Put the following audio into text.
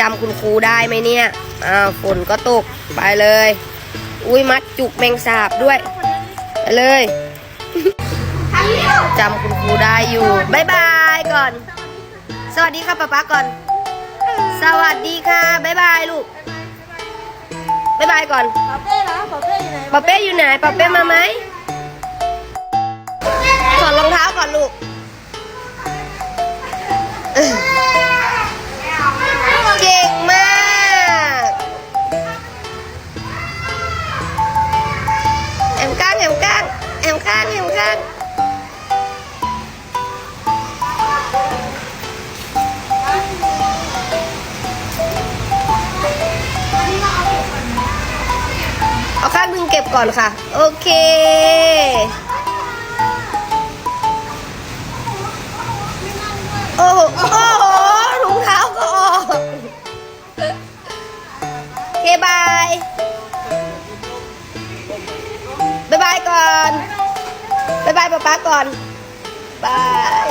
จำคุณครูได้ไหมเนี่ย อ้าวฝนก็ตกไปเลย อุ้ยมัดจุกแมงสาบด้วย ไปเลยจำคุณครูได้อยู่บายบายก่อน สวัสดีค่ะป๊าป๊าก่อน สวัสดีค่ะบายบายลูกบายบายก่อนปาเป้นะปาเป้อยู่ไหนป๊าเป้อยู่ไหนป๊าเป้มาไหมถอดรองเท้าก่อนลูก เอาข้างหนึ่งเก็บก่อนค่ะ โอเค โอ้โหโอ้โหถุงเท้าก็ออกโอเคบายบายบายก่อนบายบายป๊าป๊าก่อนบาย